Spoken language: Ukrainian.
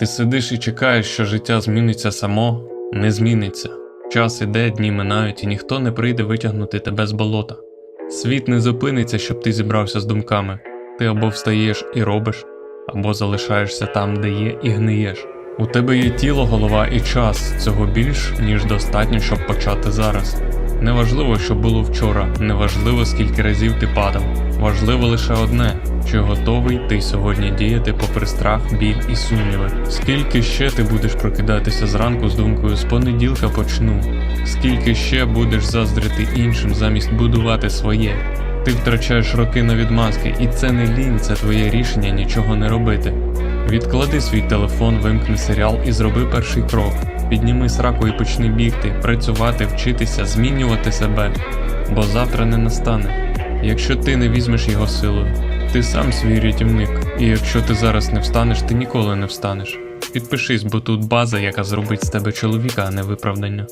Ти сидиш і чекаєш, що життя зміниться само, не зміниться. Час іде, дні минають, і ніхто не прийде витягнути тебе з болота. Світ не зупиниться, щоб ти зібрався з думками. Ти або встаєш і робиш, або залишаєшся там, де є, і гниєш. У тебе є тіло, голова і час. Цього більш ніж достатньо, щоб почати зараз. Неважливо, що було вчора, неважливо, скільки разів ти падав. Важливо лише одне, чи готовий ти сьогодні діяти попри страх, біль і сумніви. Скільки ще ти будеш прокидатися зранку з думкою з понеділка почну? Скільки ще будеш заздрити іншим замість будувати своє? Ти втрачаєш роки на відмазки, і це не лінь, це твоє рішення нічого не робити. Відклади свій телефон, вимкни серіал і зроби перший крок. Підніми сраку і почни бігти, працювати, вчитися, змінювати себе, бо завтра не настане. Якщо ти не візьмеш його силою, ти сам свій рятівник, і якщо ти зараз не встанеш, ти ніколи не встанеш. Підпишись, бо тут база, яка зробить з тебе чоловіка, а не виправдання.